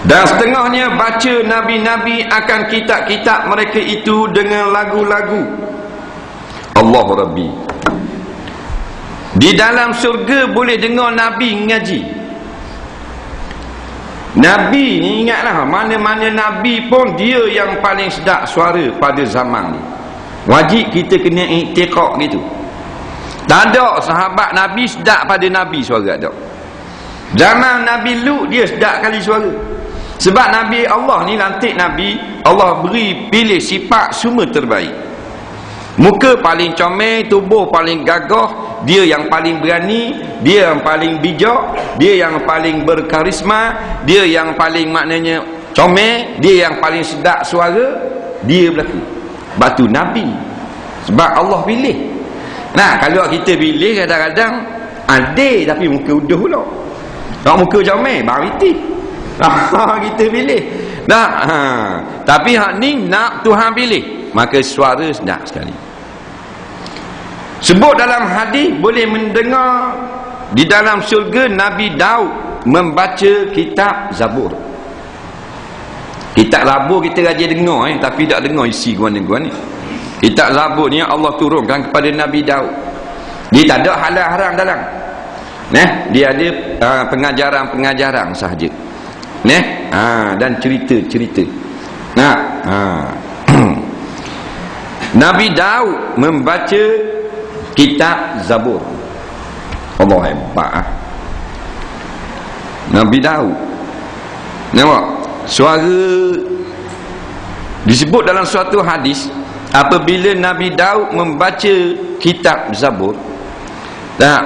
Dan setengahnya baca Nabi-Nabi akan kitab-kitab mereka itu dengan lagu-lagu. Allah Rabbi. Di dalam syurga boleh dengar Nabi ngaji. Nabi ni ingatlah mana-mana Nabi pun dia yang paling sedap suara pada zaman ni. Wajib kita kena iktiqak gitu. Tak ada sahabat Nabi sedap pada Nabi suara tak. Zaman Nabi Lut dia sedap kali suara. Sebab Nabi Allah ni lantik Nabi, Allah beri pilih sifat semua terbaik. Muka paling comel, tubuh paling gagah, dia yang paling berani, dia yang paling bijak, dia yang paling berkarisma, dia yang paling maknanya comel, dia yang paling sedap suara, dia berlaku. Batu Nabi. Sebab Allah pilih. Nah, kalau kita pilih kadang-kadang adil tapi muka udah pula. Kalau muka comel, Ha, kita pilih. Nah, ha. Tapi hak ni nak Tuhan pilih. Maka suara sedap sekali. Sebut dalam hadis boleh mendengar di dalam syurga Nabi Daud membaca kitab Zabur. Kitab Zabur kita rajin dengar eh, tapi tak dengar isi guna-guna ni. Kitab Zabur ni Allah turunkan kepada Nabi Daud. Dia tak ada halal haram dalam. Nah, dia ada uh, pengajaran-pengajaran sahaja. Neh, ha, dan cerita-cerita. Nah, ha. Nabi Daud membaca kitab Zabur. Allah hebat. Ha? Nabi Daud. Nampak? Suara disebut dalam suatu hadis apabila Nabi Daud membaca kitab Zabur, tak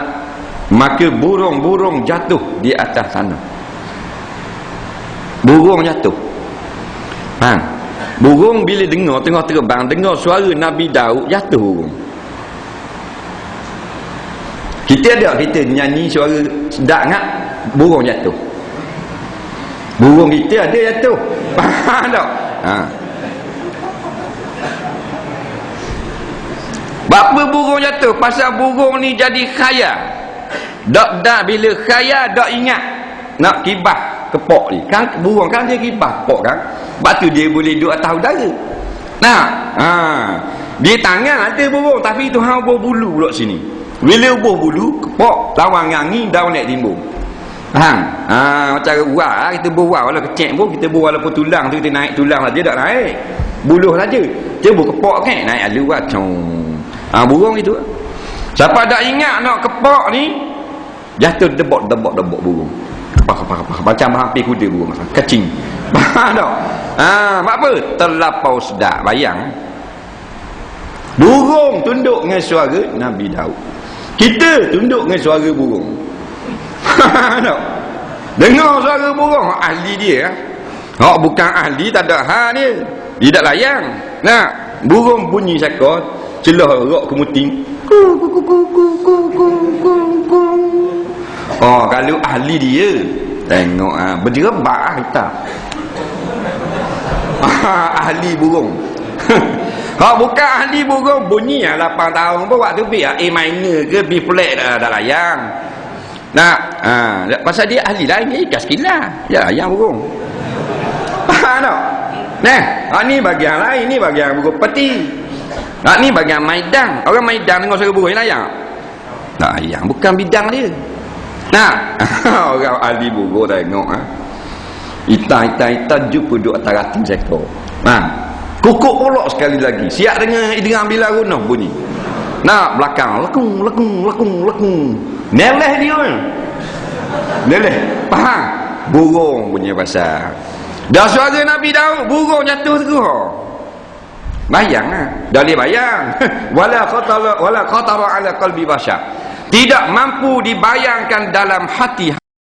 maka burung-burung jatuh di atas tanah burung jatuh. Ha. burung bila dengar tengah terbang dengar suara Nabi Daud jatuh burung. Kita ada kita nyanyi suara sedap ngak burung jatuh. Burung kita ada jatuh. Faham tak? Ha. Bapa burung jatuh? Pasal burung ni jadi kaya. Dak dak bila kaya dak ingat nak kibah kepok ni kan burung kan dia kipas kepok kan sebab tu dia boleh duduk atas udara nah ha. dia tangan ada burung tapi tu hang buah bulu pula sini bila buah bulu kepok lawan angin daun naik timbul faham ha. macam uang ha. kita buah walau kecek pun kita buah walaupun tulang tu kita naik tulang saja tak naik buluh saja dia buah kepok kan naik alu wacong ha. burung itu siapa tak ingat nak kepok ni jatuh debok debok debok burung pah-pah-pah macam hampir kuda burung macam kecing. Tak? Ha, mak apa? Terlapau sedap. Bayang. Burung tunduk dengan suara Nabi Daud. Kita tunduk dengan suara burung. Tak? Dengar suara burung. Ahli dia kalau bukan ahli tak ada hal dia. dia tak layang nah burung bunyi syakor celah rok kemuting. Ku ku ku ku ku ku ku. Oh, kalau ahli dia tengok ah berjerebak ah kita. ahli burung. ha bukan ahli burung bunyi ah 8 tahun pun waktu bi ah A minor ke B flat dah, dah layang. Nah, ha, pasal dia ahli lain ni ikas kila. Ya, yang burung. Ha no. Nah, ha, ni bagian lain ni bagian burung peti. Ha ni bagian maidang. Orang maidang dengar suara burung layang. Nah, yang bukan bidang dia. Nah, orang ahli buruk tengok ha. Ita ita ita jumpa duk atas rati sekor. Ha. Kukuk pula sekali lagi. Siap dengan dengan bila runah bunyi. Nah, belakang lekung lekung lekung lekung. Neleh dia. Neleh. Faham? Burung punya pasal. Dah suara Nabi Daud, burung jatuh tu. Bayang ah. Dah boleh bayang. wala khatara wala khatara ala qalbi bashar tidak mampu dibayangkan dalam hati